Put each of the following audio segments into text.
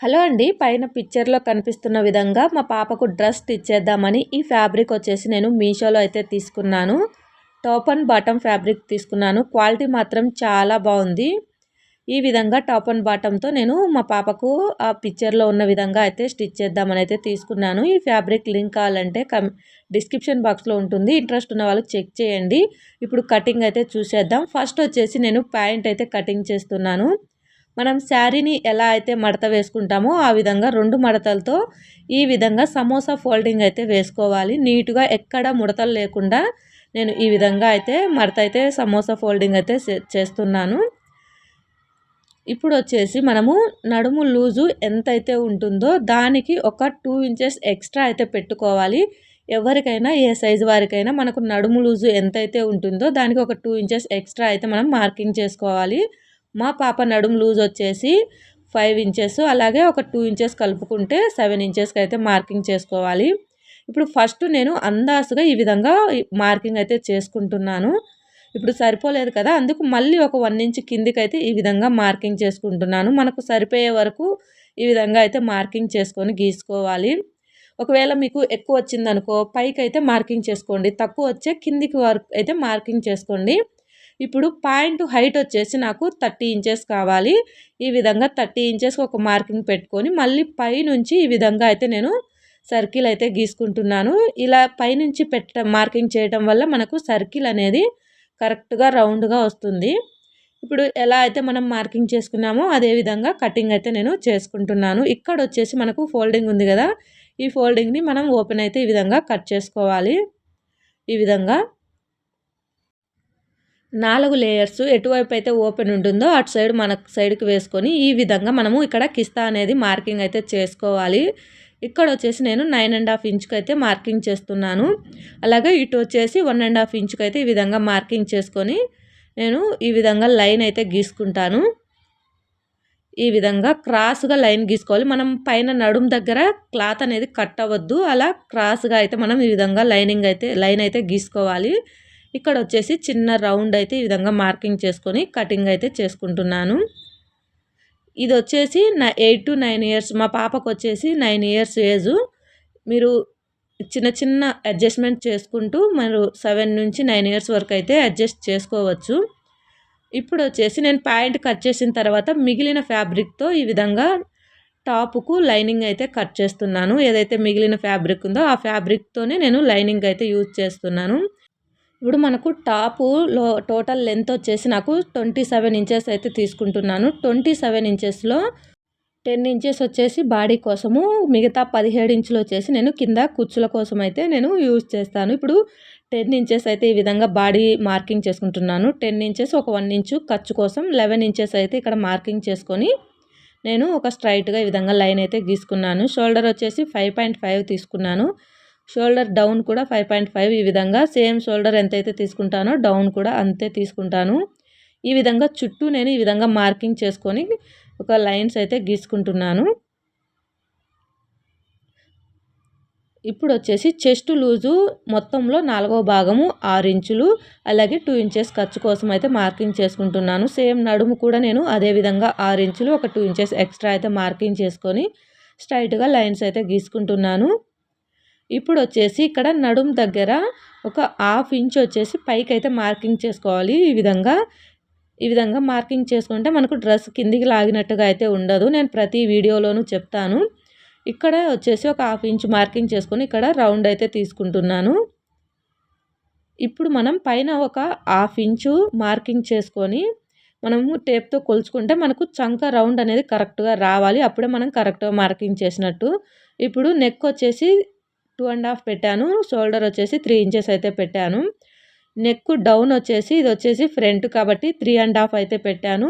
Hello అండి పైన పిక్చర్లో కనిపిస్తున్న విధంగా మా పాపకు డ్రెస్ ఇచ్చేద్దామని ఈ ఫ్యాబ్రిక్ వచ్చేసి నేను మీషోలో అయితే తీసుకున్నాను. టాప్ అండ్ బాటమ్ ఫ్యాబ్రిక్ తీసుకున్నాను. క్వాలిటీ మాత్రం చాలా బాగుంది. ఈ విధంగా టాప్ అండ్ బాటంతో నేను మా పాపకు ఆ పిక్చర్లో ఉన్న విధంగా అయితే స్టిచ్ చేద్దామని అయితే తీసుకున్నాను. ఈ ఫ్యాబ్రిక్ లింక్ కావాలంటే కమ్ డిస్క్రిప్షన్ బాక్స్లో ఉంటుంది. ఇంట్రెస్ట్ ఉన్న వాళ్ళు చెక్ చేయండి. ఇప్పుడు కటింగ్ అయితే చూసేద్దాం. ఫస్ట్ వచ్చేసి నేను ప్యాంట్ అయితే కటింగ్ చేస్తున్నాను. మనం శారీని ఎలా అయితే మడత వేసుకుంటామో ఆ విధంగా రెండు మడతలతో ఈ విధంగా సమోసా ఫోల్డింగ్ అయితే వేసుకోవాలి. నీట్గా ఎక్కడ ముడతలు లేకుండా నేను ఈ విధంగా అయితే మడత అయితే సమోసా ఫోల్డింగ్ అయితే చేస్తున్నాను. ఇప్పుడు వచ్చేసి మనము నడుము లూజు ఎంతైతే ఉంటుందో దానికి ఒక టూ ఇంచెస్ ఎక్స్ట్రా అయితే పెట్టుకోవాలి. ఎవరికైనా ఏ సైజు వారికైనా మనకు నడుము లూజు ఎంతైతే ఉంటుందో దానికి ఒక టూ ఇంచెస్ ఎక్స్ట్రా అయితే మనం మార్కింగ్ చేసుకోవాలి. మా పాప నడుము లూజ్ వచ్చేసి ఫైవ్ ఇంచెస్ అలాగే ఒక టూ ఇంచెస్ కలుపుకుంటే సెవెన్ ఇంచెస్కి అయితే మార్కింగ్ చేసుకోవాలి. ఇప్పుడు ఫస్ట్ నేను అందాసుగా ఈ విధంగా మార్కింగ్ అయితే చేసుకుంటున్నాను. ఇప్పుడు సరిపోలేదు కదా అందుకు మళ్ళీ ఒక వన్ ఇంచ్ కిందికి అయితే ఈ విధంగా మార్కింగ్ చేసుకుంటున్నాను. మనకు సరిపోయే వరకు ఈ విధంగా అయితే మార్కింగ్ చేసుకొని గీసుకోవాలి. ఒకవేళ మీకు ఎక్కువ వచ్చిందనుకో పైకి అయితే మార్కింగ్ చేసుకోండి. తక్కువ వచ్చే కిందికి వరకు అయితే మార్కింగ్ చేసుకోండి. ఇప్పుడు పాయింట్ హైట్ వచ్చేసి నాకు థర్టీ ఇంచెస్ కావాలి. ఈ విధంగా థర్టీ ఇంచెస్కి ఒక మార్కింగ్ పెట్టుకొని మళ్ళీ పైనుంచి ఈ విధంగా అయితే నేను సర్కిల్ అయితే గీసుకుంటున్నాను. ఇలా పైనుంచి పెట్ట మార్కింగ్ చేయడం వల్ల మనకు సర్కిల్ అనేది కరెక్ట్గా రౌండ్గా వస్తుంది. ఇప్పుడు ఎలా అయితే మనం మార్కింగ్ చేసుకున్నామో అదే విధంగా కటింగ్ అయితే నేను చేసుకుంటున్నాను. ఇక్కడ వచ్చేసి మనకు ఫోల్డింగ్ ఉంది కదా ఈ ఫోల్డింగ్ని మనం ఓపెన్ అయితే ఈ విధంగా కట్ చేసుకోవాలి. ఈ విధంగా నాలుగు లేయర్స్ ఎటువైపు అయితే ఓపెన్ ఉంటుందో అటు సైడ్ మన సైడ్కి వేసుకొని ఈ విధంగా మనము ఇక్కడ కిస్తా అనేది మార్కింగ్ అయితే చేసుకోవాలి. ఇక్కడ వచ్చేసి నేను నైన్ అండ్ హాఫ్ ఇంచ్కి అయితే మార్కింగ్ చేస్తున్నాను. అలాగే ఇటు వచ్చేసి వన్ అండ్ హాఫ్ ఇంచ్కి అయితే ఈ విధంగా మార్కింగ్ చేసుకొని నేను ఈ విధంగా లైన్ అయితే గీసుకుంటాను. ఈ విధంగా క్రాస్గా లైన్ గీసుకోవాలి. మనం పైన నడుం దగ్గర క్లాత్ అనేది కట్ అవ్వద్దు. అలా క్రాస్గా అయితే మనం ఈ విధంగా లైనింగ్ అయితే లైన్ అయితే గీసుకోవాలి. ఇక్కడ వచ్చేసి చిన్న రౌండ్ అయితే ఈ విధంగా మార్కింగ్ చేసుకొని కటింగ్ అయితే చేసుకుంటున్నాను. ఇది వచ్చేసి నా ఎయిట్ టు నైన్ ఇయర్స్ మా పాపకు వచ్చేసి నైన్ ఇయర్స్ ఏజు. మీరు చిన్న చిన్న అడ్జస్ట్మెంట్ చేసుకుంటూ మీరు సెవెన్ నుంచి నైన్ ఇయర్స్ వరకు అయితే అడ్జస్ట్ చేసుకోవచ్చు. ఇప్పుడు వచ్చేసి నేను ప్యాంట్ కట్ చేసిన తర్వాత మిగిలిన ఫ్యాబ్రిక్తో ఈ విధంగా టాప్కు లైనింగ్ అయితే కట్ చేస్తున్నాను. ఏదైతే మిగిలిన ఫ్యాబ్రిక్ ఉందో ఆ ఫ్యాబ్రిక్తోనే నేను లైనింగ్ అయితే యూజ్ చేస్తున్నాను. ఇప్పుడు మనకు టాపు లో టోటల్ లెంత్ వచ్చేసి నాకు ట్వంటీ సెవెన్ ఇంచెస్ అయితే తీసుకుంటున్నాను. ట్వంటీ సెవెన్ ఇంచెస్లో టెన్ ఇంచెస్ వచ్చేసి బాడీ కోసము మిగతా పదిహేడు ఇంచులు వచ్చేసి నేను కింద కుచ్చుల కోసం అయితే నేను యూజ్ చేస్తాను. ఇప్పుడు టెన్ ఇంచెస్ అయితే ఈ విధంగా బాడీ మార్కింగ్ చేసుకుంటున్నాను. టెన్ ఇంచెస్ ఒక వన్ ఇంచు ఖర్చు కోసం లెవెన్ ఇంచెస్ అయితే ఇక్కడ మార్కింగ్ చేసుకొని నేను ఒక స్ట్రైట్గా ఈ విధంగా లైన్ అయితే గీసుకున్నాను. షోల్డర్ వచ్చేసి ఫైవ్ పాయింట్ ఫైవ్ తీసుకున్నాను. షోల్డర్ డౌన్ కూడా ఫైవ్ పాయింట్ ఫైవ్ ఈ విధంగా సేమ్ షోల్డర్ ఎంతైతే తీసుకుంటానో డౌన్ కూడా అంతే తీసుకుంటాను. ఈ విధంగా చుట్టూ నేను ఈ విధంగా మార్కింగ్ చేసుకొని ఒక లైన్స్ అయితే గీసుకుంటున్నాను. ఇప్పుడు వచ్చేసి చెస్ట్ లూజు మొత్తంలో నాలుగో భాగము ఆరు ఇంచులు అలాగే టూ ఇంచెస్ ఖర్చు కోసం అయితే మార్కింగ్ చేసుకుంటున్నాను. సేమ్ నడుము కూడా నేను అదే విధంగా ఆరు ఇంచులు ఒక టూ ఇంచెస్ ఎక్స్ట్రా అయితే మార్కింగ్ చేసుకొని స్ట్రైట్గా లైన్స్ అయితే గీసుకుంటున్నాను. ఇప్పుడు వచ్చేసి ఇక్కడ నడుం దగ్గర ఒక హాఫ్ ఇంచ్ వచ్చేసి పైకి అయితే మార్కింగ్ చేసుకోవాలి. ఈ విధంగా ఈ విధంగా మార్కింగ్ చేసుకుంటే మనకు డ్రెస్ కిందికి లాగినట్టుగా అయితే ఉండదు. నేను ప్రతి వీడియోలోనూ చెప్తాను. ఇక్కడ వచ్చేసి ఒక హాఫ్ ఇంచ్ మార్కింగ్ చేసుకొని ఇక్కడ రౌండ్ అయితే తీసుకుంటున్నాను. ఇప్పుడు మనం పైన ఒక హాఫ్ ఇంచు మార్కింగ్ చేసుకొని మనము టేప్తో కొలుచుకుంటే మనకు చంక రౌండ్ అనేది కరెక్ట్గా రావాలి. అప్పుడే మనం కరెక్ట్గా మార్కింగ్ చేసినట్టు. ఇప్పుడు నెక్ వచ్చేసి టూ అండ్ హాఫ్ పెట్టాను. షోల్డర్ వచ్చేసి త్రీ ఇంచెస్ అయితే పెట్టాను. నెక్ డౌన్ వచ్చేసి ఇది వచ్చేసి ఫ్రంట్ కాబట్టి త్రీ అండ్ హాఫ్ అయితే పెట్టాను.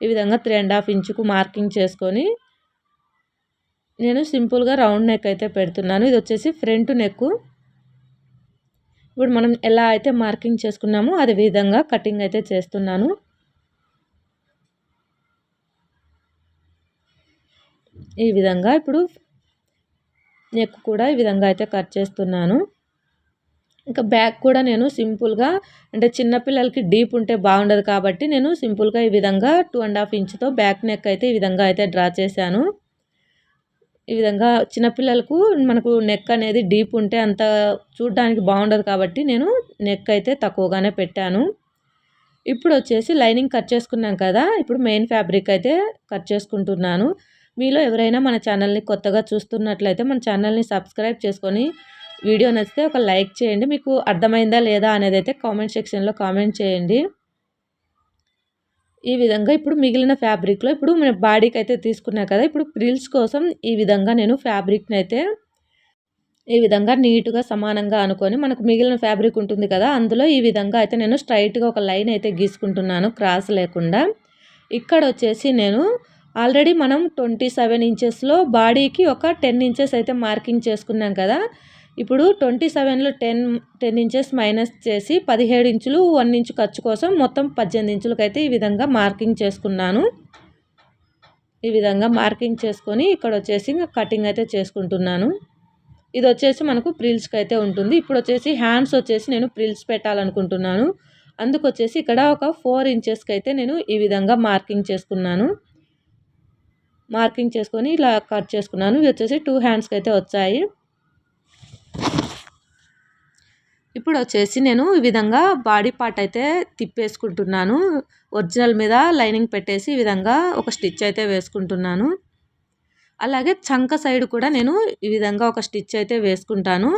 ఈ విధంగా త్రీ అండ్ హాఫ్ ఇంచుకు మార్కింగ్ చేసుకొని నేను సింపుల్గా రౌండ్ నెక్ అయితే పెడుతున్నాను. ఇది వచ్చేసి ఫ్రంట్ నెక్ ఇప్పుడు మనం ఎలా అయితే మార్కింగ్ చేసుకున్నామో అదే విధంగా కటింగ్ అయితే చేస్తున్నాను. ఈ విధంగా ఇప్పుడు నెక్ కూడా ఈ విధంగా అయితే కట్ చేస్తున్నాను. ఇంకా బ్యాక్ కూడా నేను సింపుల్గా అంటే చిన్నపిల్లలకి డీప్ ఉంటే బాగుండదు కాబట్టి నేను సింపుల్గా ఈ విధంగా టూ అండ్ హాఫ్ ఇంచ్తో బ్యాక్ నెక్ అయితే ఈ విధంగా అయితే డ్రా చేశాను. ఈ విధంగా చిన్నపిల్లలకు మనకు నెక్ అనేది డీప్ ఉంటే అంత చూడడానికి బాగుండదు కాబట్టి నేను నెక్ అయితే తక్కువగానే పెట్టాను. ఇప్పుడు వచ్చేసి లైనింగ్ కట్ చేసుకున్నాం కదా ఇప్పుడు మెయిన్ ఫ్యాబ్రిక్ అయితే కట్ చేసుకుంటున్నాను. మీలో ఎవరైనా మన ఛానల్ని కొత్తగా చూస్తున్నట్లయితే మన ఛానల్ని సబ్స్క్రైబ్ చేసుకొని వీడియో నచ్చితే ఒక లైక్ చేయండి. మీకు అర్థమైందా లేదా అనేది అయితే కామెంట్ సెక్షన్లో కామెంట్ చేయండి. ఈ విధంగా ఇప్పుడు మిగిలిన ఫ్యాబ్రిక్లో ఇప్పుడు మన బాడీకి అయితే తీసుకున్నా కదా ఇప్పుడు ప్రిల్స్ కోసం ఈ విధంగా నేను ఫ్యాబ్రిక్ని అయితే ఈ విధంగా నీట్గా సమానంగా అనుకొని మనకు మిగిలిన ఫ్యాబ్రిక్ ఉంటుంది కదా అందులో ఈ విధంగా అయితే నేను స్ట్రైట్గా ఒక లైన్ అయితే గీసుకుంటున్నాను క్రాస్ లేకుండా. ఇక్కడ వచ్చేసి నేను ఆల్రెడీ మనం ట్వంటీ సెవెన్ ఇంచెస్లో బాడీకి ఒక టెన్ ఇంచెస్ అయితే మార్కింగ్ చేసుకున్నాం కదా. ఇప్పుడు ట్వంటీ సెవెన్లో టెన్ టెన్ ఇంచెస్ మైనస్ చేసి పదిహేడు ఇంచులు వన్ ఇంచు ఖర్చు కోసం మొత్తం పద్దెనిమిది ఇంచులకైతే ఈ విధంగా మార్కింగ్ చేసుకున్నాను. ఈ విధంగా మార్కింగ్ చేసుకొని ఇక్కడ వచ్చేసి కటింగ్ అయితే చేసుకుంటున్నాను. ఇది వచ్చేసి మనకు ప్రిల్స్కి అయితే ఉంటుంది. ఇప్పుడు వచ్చేసి హ్యాండ్స్ వచ్చేసి నేను ప్రిల్స్ పెట్టాలనుకుంటున్నాను. అందుకు వచ్చేసి ఇక్కడ ఒక ఫోర్ ఇంచెస్కి అయితే నేను ఈ విధంగా మార్కింగ్ చేసుకున్నాను. మార్కింగ్ చేసుకొని ఇలా కట్ చేసుకున్నాను. ఇవి వచ్చేసి టూ హ్యాండ్స్కి అయితే వచ్చాయి. ఇప్పుడు వచ్చేసి నేను ఈ విధంగా బాడీ పార్ట్ అయితే తిప్పేసుకుంటున్నాను. ఒరిజినల్ మీద లైనింగ్ పెట్టేసి ఈ విధంగా ఒక స్టిచ్ అయితే వేసుకుంటున్నాను. అలాగే చంక సైడ్ కూడా నేను ఈ విధంగా ఒక స్టిచ్ అయితే వేసుకుంటాను.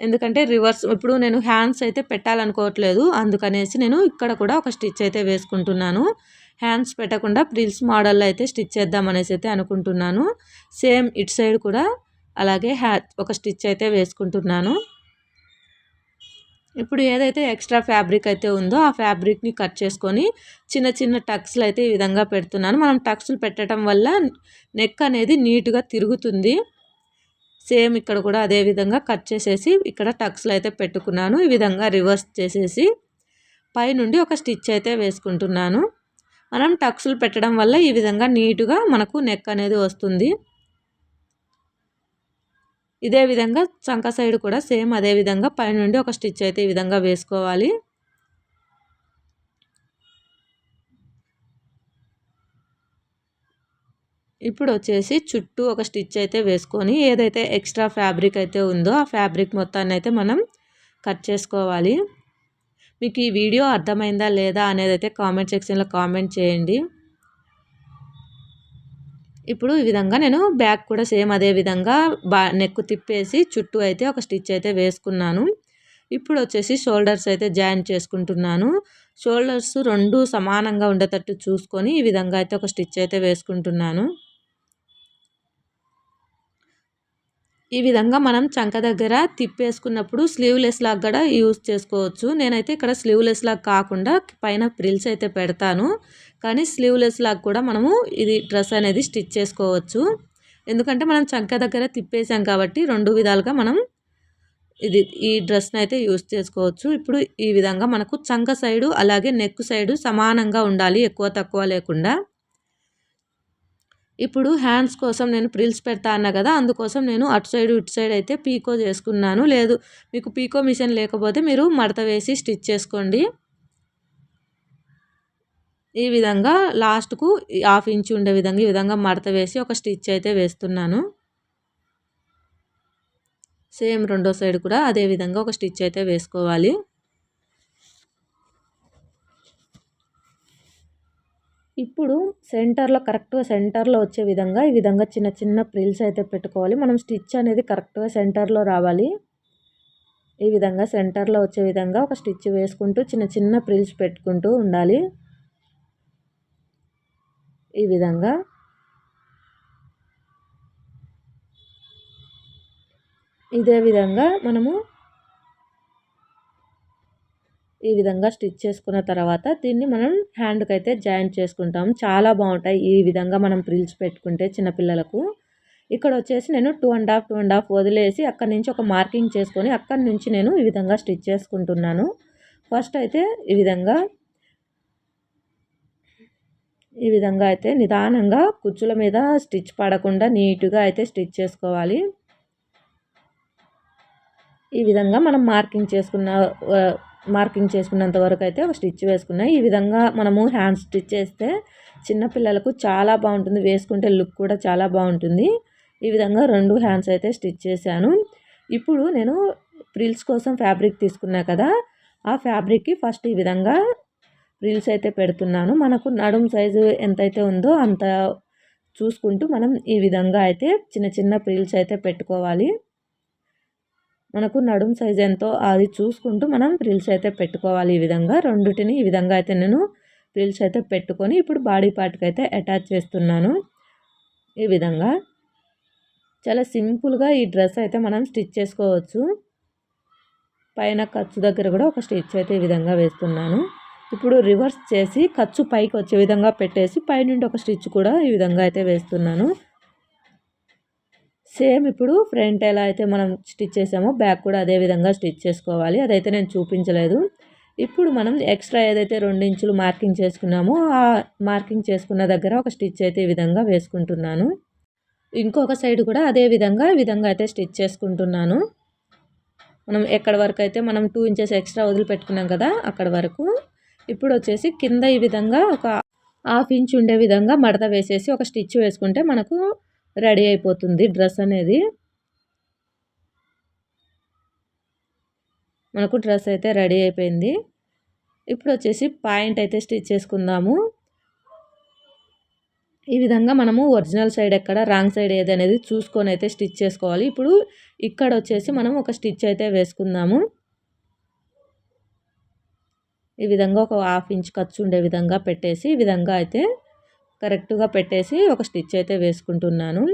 ఎందుకంటే రివర్స్ ఇప్పుడు నేను హ్యాండ్స్ అయితే పెట్టాలనుకోవట్లేదు. అందుకనేసి నేను ఇక్కడ కూడా ఒక స్టిచ్ అయితే వేసుకుంటున్నాను. హ్యాండ్స్ పెట్టకుండా ప్రిల్స్ మోడల్లో అయితే స్టిచ్ చేద్దాం అనేసి అయితే అనుకుంటున్నాను. సేమ్ ఇటు సైడ్ కూడా అలాగే హ్యా ఒక స్టిచ్ అయితే వేసుకుంటున్నాను. ఇప్పుడు ఏదైతే ఎక్స్ట్రా ఫ్యాబ్రిక్ అయితే ఉందో ఆ ఫ్యాబ్రిక్ని కట్ చేసుకొని చిన్న చిన్న టక్స్లు అయితే ఈ విధంగా పెడుతున్నాను. మనం టక్స్లు పెట్టడం వల్ల నెక్ అనేది నీట్గా తిరుగుతుంది. సేమ్ ఇక్కడ కూడా అదే విధంగా కట్ చేసేసి ఇక్కడ టక్స్లు అయితే పెట్టుకున్నాను. ఈ విధంగా రివర్స్ చేసేసి పైనుండి ఒక స్టిచ్ అయితే వేసుకుంటున్నాను. మనం టక్స్లు పెట్టడం వల్ల ఈ విధంగా నీటుగా మనకు నెక్ అనేది వస్తుంది. ఇదే విధంగా చంక సైడ్ కూడా సేమ్ అదే విధంగా పైనుండి ఒక స్టిచ్ అయితే ఈ విధంగా వేసుకోవాలి. ఇప్పుడు వచ్చేసి చుట్టూ ఒక స్టిచ్ అయితే వేసుకొని ఏదైతే ఎక్స్ట్రా ఫ్యాబ్రిక్ అయితే ఉందో ఆ ఫ్యాబ్రిక్ మొత్తాన్ని అయితే మనం కట్ చేసుకోవాలి. మీకు ఈ వీడియో అర్థమైందా లేదా అనేది అయితే కామెంట్ సెక్షన్లో కామెంట్ చేయండి. ఇప్పుడు ఈ విధంగా నేను బ్యాక్ కూడా సేమ్ అదే విధంగా బా నెక్ తిప్పేసి చుట్టూ అయితే ఒక స్టిచ్ అయితే వేసుకున్నాను. ఇప్పుడు వచ్చేసి షోల్డర్స్ అయితే జాయిన్ చేసుకుంటున్నాను. షోల్డర్స్ రెండు సమానంగా ఉండేటట్టు చూసుకొని ఈ విధంగా అయితే ఒక స్టిచ్ అయితే వేసుకుంటున్నాను. ఈ విధంగా మనం చంక దగ్గర తిప్పేసుకున్నప్పుడు స్లీవ్లెస్ లాగా కూడా యూజ్ చేసుకోవచ్చు. నేనైతే ఇక్కడ స్లీవ్లెస్ లాగా కాకుండా పైన ప్రిల్స్ అయితే పెడతాను. కానీ స్లీవ్లెస్ లాగా కూడా మనము ఇది డ్రెస్ అనేది స్టిచ్ చేసుకోవచ్చు. ఎందుకంటే మనం చంక దగ్గర తిప్పేసాం కాబట్టి రెండు విధాలుగా మనం ఇది ఈ డ్రెస్ని అయితే యూజ్ చేసుకోవచ్చు. ఇప్పుడు ఈ విధంగా మనకు చంక సైడు అలాగే నెక్ సైడు సమానంగా ఉండాలి ఎక్కువ తక్కువ లేకుండా. ఇప్పుడు హ్యాండ్స్ కోసం నేను ప్రిల్స్ పెడతా అన్నా కదా అందుకోసం నేను అటు సైడ్ ఇటు సైడ్ అయితే పీకో చేసుకున్నాను. లేదు మీకు పీకో మిషన్ లేకపోతే మీరు మడత వేసి స్టిచ్ చేసుకోండి. ఈ విధంగా లాస్ట్కు హాఫ్ ఇంచ్ ఉండే విధంగా ఈ విధంగా మడత వేసి ఒక స్టిచ్ అయితే వేస్తున్నాను. సేమ్ రెండో సైడ్ కూడా అదే విధంగా ఒక స్టిచ్ అయితే వేసుకోవాలి. ఇప్పుడు సెంటర్లో కరెక్ట్గా సెంటర్లో వచ్చే విధంగా ఈ విధంగా చిన్న చిన్న ప్రిల్స్ అయితే పెట్టుకోవాలి. మనం స్టిచ్ అనేది కరెక్ట్గా సెంటర్లో రావాలి. ఈ విధంగా సెంటర్లో వచ్చే విధంగా ఒక స్టిచ్ వేసుకుంటూ చిన్న చిన్న ప్రిల్స్ పెట్టుకుంటూ ఉండాలి. ఈ విధంగా. ఇదే విధంగా మనము ఈ విధంగా స్టిచ్ చేసుకున్న తర్వాత దీన్ని మనం హ్యాండ్కి అయితే జాయింట్ చేసుకుంటాం. చాలా బాగుంటాయి ఈ విధంగా మనం ప్రిల్స్ పెట్టుకుంటే చిన్నపిల్లలకు. ఇక్కడ వచ్చేసి నేను two and half two and half వదిలేసి అక్కడి నుంచి ఒక మార్కింగ్ చేసుకొని అక్కడి నుంచి నేను ఈ విధంగా స్టిచ్ చేసుకుంటున్నాను. ఫస్ట్ అయితే ఈ విధంగా ఈ విధంగా అయితే నిదానంగా కుచ్చుల మీద స్టిచ్ పడకుండా నీట్గా అయితే స్టిచ్ చేసుకోవాలి. ఈ విధంగా మనం మార్కింగ్ చేసుకున్న మార్కింగ్ చేసుకున్నంత వరకు అయితే ఒక స్టిచ్ వేసుకున్నాయి ఈ విధంగా మనము హ్యాండ్ స్టిచ్ చేస్తే చిన్నపిల్లలకు చాలా బాగుంటుంది. వేసుకుంటే లుక్ కూడా చాలా బాగుంటుంది. ఈ విధంగా రెండు హ్యాండ్స్ అయితే స్టిచ్ చేశాను. ఇప్పుడు నేను ప్రిల్స్ కోసం ఫ్యాబ్రిక్ తీసుకున్నా కదా ఆ ఫ్యాబ్రిక్కి ఫస్ట్ ఈ విధంగా ప్రిల్స్ అయితే పెడుతున్నాను. మనకు నడుం సైజు ఎంతైతే ఉందో అంత చూసుకుంటూ మనం ఈ విధంగా అయితే చిన్న చిన్న ప్రిల్స్ అయితే పెట్టుకోవాలి. మనకు నడుం సైజ్ ఎంతో అది చూసుకుంటూ మనం ప్రిల్స్ అయితే పెట్టుకోవాలి ఈ విధంగా. రెండుటిని ఈ విధంగా అయితే నేను ప్రిల్స్ అయితే పెట్టుకొని ఇప్పుడు బాడీ పార్ట్కి అయితే అటాచ్ చేస్తున్నాను. ఈ విధంగా. చాలా సింపుల్గా ఈ డ్రెస్ అయితే మనం స్టిచ్ చేసుకోవచ్చు. పైన ఖర్చు దగ్గర కూడా ఒక స్టిచ్ అయితే ఈ విధంగా వేస్తున్నాను. ఇప్పుడు రివర్స్ చేసి ఖర్చు పైకి వచ్చే విధంగా పెట్టేసి పైనుండి ఒక స్టిచ్ కూడా ఈ విధంగా అయితే వేస్తున్నాను. సేమ్ ఇప్పుడు ఫ్రంట్ ఎలా అయితే మనం స్టిచ్ చేసామో బ్యాక్ కూడా అదే విధంగా స్టిచ్ చేసుకోవాలి. అదైతే నేను చూపించలేదు. ఇప్పుడు మనం ఎక్స్ట్రా ఏదైతే రెండు ఇంచులు మార్కింగ్ చేసుకున్నామో ఆ మార్కింగ్ చేసుకున్న దగ్గర ఒక స్టిచ్ అయితే ఈ విధంగా వేసుకుంటున్నాను. ఇంకొక సైడ్ కూడా అదే విధంగా ఈ విధంగా అయితే స్టిచ్ చేసుకుంటున్నాను. మనం ఎక్కడ వరకు అయితే మనం టూ ఇంచెస్ ఎక్స్ట్రా వదిలిపెట్టుకున్నాం కదా అక్కడ వరకు. ఇప్పుడు వచ్చేసి కింద ఈ విధంగా ఒక హాఫ్ ఇంచ్ ఉండే విధంగా మడత వేసేసి ఒక స్టిచ్ వేసుకుంటే మనకు రెడీ అయిపోతుంది డ్రెస్ అనేది. మనకు డ్రెస్ అయితే రెడీ అయిపోయింది. ఇప్పుడు వచ్చేసి పాయింట్ అయితే స్టిచ్ చేసుకుందాము. ఈ విధంగా మనము ఒరిజినల్ సైడ్ ఎక్కడ రాంగ్ సైడ్ ఏది అనేది చూసుకొని అయితే స్టిచ్ చేసుకోవాలి. ఇప్పుడు ఇక్కడ వచ్చేసి మనం ఒక స్టిచ్ అయితే వేసుకుందాము. ఈ విధంగా ఒక హాఫ్ ఇంచ్ ఖర్చు ఉండే విధంగా పెట్టేసి ఈ విధంగా అయితే కరెక్ట్గా పెట్టేసి ఒక స్టిచ్ అయితే వేసుకుంటున్నాను.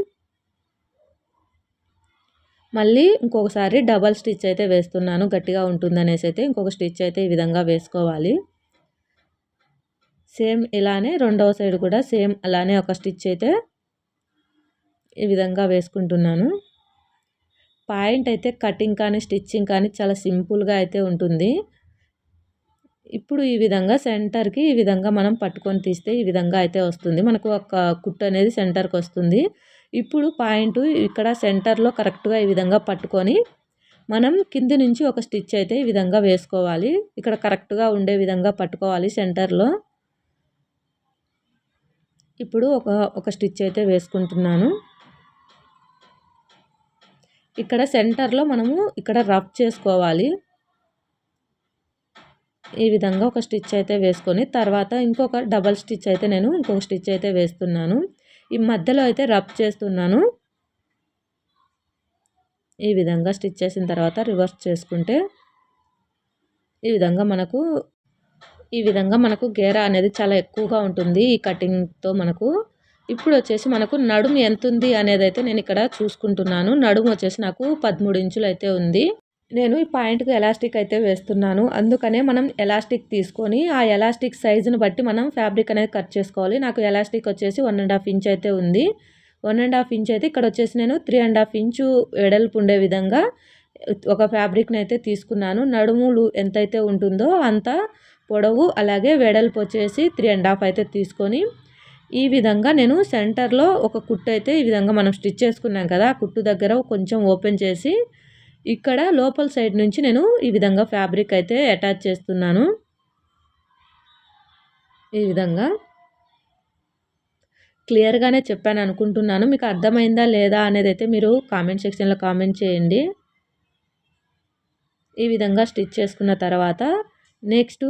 మళ్ళీ ఇంకొకసారి డబల్ స్టిచ్ అయితే వేస్తున్నాను గట్టిగా ఉంటుందనేసి అయితే ఇంకొక స్టిచ్ అయితే ఈ విధంగా వేసుకోవాలి. సేమ్ ఇలానే రెండవ సైడ్ కూడా సేమ్ అలానే ఒక స్టిచ్ అయితే ఈ విధంగా వేసుకుంటున్నాను. పాయింట్ అయితే కటింగ్ కానీ స్టిచ్చింగ్ కానీ చాలా సింపుల్గా అయితే ఉంటుంది. ఇప్పుడు ఈ విధంగా సెంటర్కి ఈ విధంగా మనం పట్టుకొని తీస్తే ఈ విధంగా అయితే వస్తుంది. మనకు ఒక కుట్టు అనేది సెంటర్కి వస్తుంది. ఇప్పుడు పాయింట్ ఇక్కడ సెంటర్లో కరెక్ట్గా ఈ విధంగా పట్టుకొని మనం కింది నుంచి ఒక స్టిచ్ అయితే ఈ విధంగా వేసుకోవాలి. ఇక్కడ కరెక్ట్గా ఉండే విధంగా పట్టుకోవాలి సెంటర్లో. ఇప్పుడు ఒక ఒక స్టిచ్ అయితే వేసుకుంటున్నాను. ఇక్కడ సెంటర్లో మనము ఇక్కడ రబ్ చేసుకోవాలి. ఈ విధంగా ఒక స్టిచ్ అయితే వేసుకొని తర్వాత ఇంకొక డబల్ స్టిచ్ అయితే నేను ఇంకొక స్టిచ్ అయితే వేస్తున్నాను. ఈ మధ్యలో అయితే రబ్ చేస్తున్నాను. ఈ విధంగా స్టిచ్ చేసిన తర్వాత రివర్స్ చేసుకుంటే ఈ విధంగా మనకు ఈ విధంగా మనకు గేర అనేది చాలా ఎక్కువగా ఉంటుంది ఈ కటింగ్తో మనకు. ఇప్పుడు వచ్చేసి మనకు నడుము ఎంత ఉంది అనేది అయితే నేను ఇక్కడ చూసుకుంటున్నాను. నడుము వచ్చేసి నాకు పదమూడు ఇంచులు అయితే ఉంది. నేను ఈ పాయింట్కి ఎలాస్టిక్ అయితే వేస్తున్నాను. అందుకనే మనం ఎలాస్టిక్ తీసుకొని ఆ ఎలాస్టిక్ సైజుని బట్టి మనం ఫ్యాబ్రిక్ అనేది కట్ చేసుకోవాలి. నాకు ఎలాస్టిక్ వచ్చేసి వన్ అండ్ హాఫ్ ఇంచ్ అయితే ఉంది. వన్ అండ్ హాఫ్ ఇంచ్ అయితే ఇక్కడ వచ్చేసి నేను త్రీ అండ్ హాఫ్ ఇంచు వెడల్పు ఉండే విధంగా ఒక ఫ్యాబ్రిక్ని అయితే తీసుకున్నాను. నడుములు ఎంతైతే ఉంటుందో అంత పొడవు అలాగే వెడల్పు వచ్చేసి త్రీ అండ్ హాఫ్ అయితే తీసుకొని ఈ విధంగా నేను సెంటర్లో ఒక కుట్టు అయితే ఈ విధంగా మనం స్టిచ్ చేసుకున్నాం కదా ఆ కుట్టు దగ్గర కొంచెం ఓపెన్ చేసి ఇక్కడ లోపల సైడ్ నుంచి నేను ఈ విధంగా ఫ్యాబ్రిక్ అయితే అటాచ్ చేస్తున్నాను. ఈ విధంగా. క్లియర్గానే చెప్పాను అనుకుంటున్నాను. మీకు అర్థమైందా లేదా అనేది అయితే మీరు కామెంట్ సెక్షన్లో కామెంట్ చేయండి. ఈ విధంగా స్టిచ్ చేసుకున్న తర్వాత నెక్స్ట్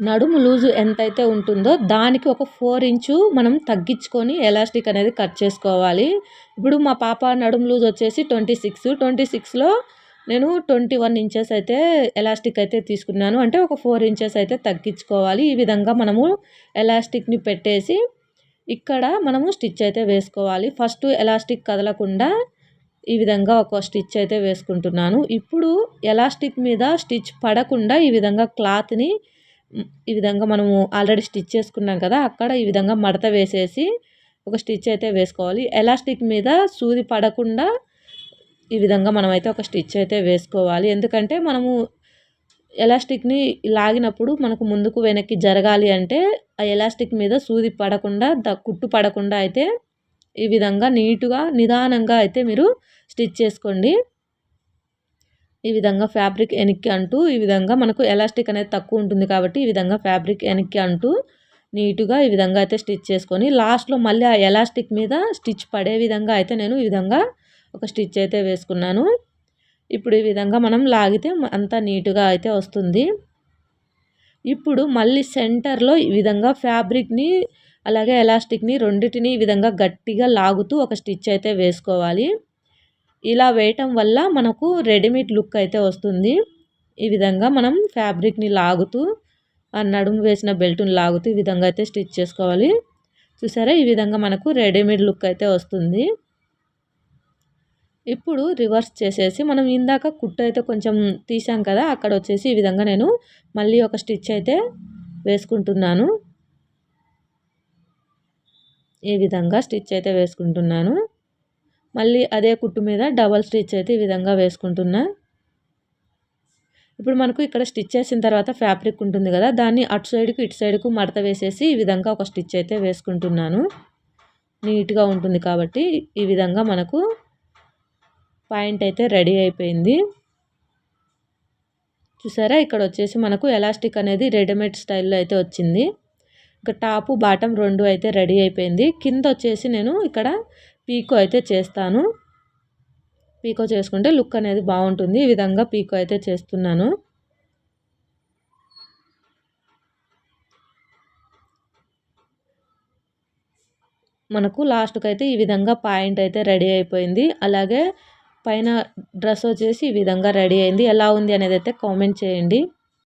నడుము లూజు ఎంతైతే ఉంటుందో దానికి ఒక ఫోర్ ఇంచు మనం తగ్గించుకొని ఎలాస్టిక్ అనేది కట్ చేసుకోవాలి. ఇప్పుడు మా పాప నడుము లూజ్ వచ్చేసి ట్వంటీ సిక్స్. ట్వంటీ సిక్స్లో నేను ట్వంటీ వన్ ఇంచెస్ అయితే ఎలాస్టిక్ అయితే తీసుకున్నాను. అంటే ఒక ఫోర్ ఇంచెస్ అయితే తగ్గించుకోవాలి. ఈ విధంగా మనము ఎలాస్టిక్ని పెట్టేసి ఇక్కడ మనము స్టిచ్ అయితే వేసుకోవాలి. ఫస్ట్ ఎలాస్టిక్ కదలకుండా ఈ విధంగా ఒక స్టిచ్ అయితే వేసుకుంటున్నాను. ఇప్పుడు ఎలాస్టిక్ మీద స్టిచ్ పడకుండా ఈ విధంగా క్లాత్ని ఈ విధంగా మనము ఆల్రెడీ స్టిచ్ చేసుకున్నాం కదా అక్కడ ఈ విధంగా మడత వేసేసి ఒక స్టిచ్ అయితే వేసుకోవాలి. ఎలాస్టిక్ మీద సూది పడకుండా ఈ విధంగా మనమైతే ఒక స్టిచ్ అయితే వేసుకోవాలి. ఎందుకంటే మనము ఎలాస్టిక్ని లాగినప్పుడు మనకు ముందుకు వెనక్కి జరగాలి అంటే ఆ ఎలాస్టిక్ మీద సూది పడకుండా ద కుట్టు పడకుండా అయితే ఈ విధంగా నీటుగా నిదానంగా అయితే మీరు స్టిచ్ చేసుకోండి. ఈ విధంగా ఫ్యాబ్రిక్ వెనక్కి అంటూ ఈ విధంగా మనకు ఎలాస్టిక్ అనేది తక్కువ ఉంటుంది కాబట్టి ఈ విధంగా ఫ్యాబ్రిక్ వెనక్కి అంటూ నీట్గా ఈ విధంగా అయితే స్టిచ్ చేసుకొని లాస్ట్లో మళ్ళీ ఆ ఎలాస్టిక్ మీద స్టిచ్ పడే విధంగా అయితే నేను ఈ విధంగా ఒక స్టిచ్ అయితే వేసుకున్నాను. ఇప్పుడు ఈ విధంగా మనం లాగితే అంతా నీట్గా అయితే వస్తుంది. ఇప్పుడు మళ్ళీ సెంటర్లో ఈ విధంగా ఫ్యాబ్రిక్ని అలాగే ఎలాస్టిక్ని రెండింటిని ఈ విధంగా గట్టిగా లాగుతూ ఒక స్టిచ్ అయితే వేసుకోవాలి. ఇలా వేయటం వల్ల మనకు రెడీమేడ్ లుక్ అయితే వస్తుంది. ఈ విధంగా మనం ఫ్యాబ్రిక్ని లాగుతూ ఆ నడుము వేసిన బెల్ట్ని లాగుతూ ఈ విధంగా అయితే స్టిచ్ చేసుకోవాలి. చూసారా? ఈ విధంగా మనకు రెడీమేడ్ లుక్ అయితే వస్తుంది. ఇప్పుడు రివర్స్ చేసేసి మనం ఇందాక కుట్టు అయితే కొంచెం తీసాం కదా? అక్కడ వచ్చేసి ఈ విధంగా నేను మళ్ళీ ఒక స్టిచ్ అయితే వేసుకుంటున్నాను. ఈ విధంగా స్టిచ్ అయితే వేసుకుంటున్నాను. మళ్ళీ అదే కుట్టు మీద డబల్ స్టిచ్ అయితే ఈ విధంగా వేసుకుంటున్నా. ఇప్పుడు మనకు ఇక్కడ స్టిచ్ చేసిన తర్వాత ఫ్యాబ్రిక్ ఉంటుంది కదా దాన్ని అటు సైడ్కు ఇటు సైడ్కు మడత వేసేసి ఈ విధంగా ఒక స్టిచ్ అయితే వేసుకుంటున్నాను. నీట్గా ఉంటుంది కాబట్టి ఈ విధంగా మనకు పాయింట్ అయితే రెడీ అయిపోయింది. చూసారా? ఇక్కడ వచ్చేసి మనకు ఎలాస్టిక్ అనేది రెడీమేడ్ స్టైల్లో అయితే వచ్చింది. ఇంకా టాపు బాటం రెండు అయితే రెడీ అయిపోయింది. కింద వచ్చేసి నేను ఇక్కడ పీకో అయితే చేస్తాను. పీకో చేసుకుంటే లుక్ అనేది బాగుంటుంది. ఈ విధంగా పీకో అయితే చేస్తున్నాను. మనకు లాస్ట్కి అయితే ఈ విధంగా పాయింట్ అయితే రెడీ అయిపోయింది. అలాగే పైన డ్రెస్ వచ్చేసి ఈ విధంగా రెడీ అయింది. ఎలా ఉంది అనేది అయితే కామెంట్ చేయండి.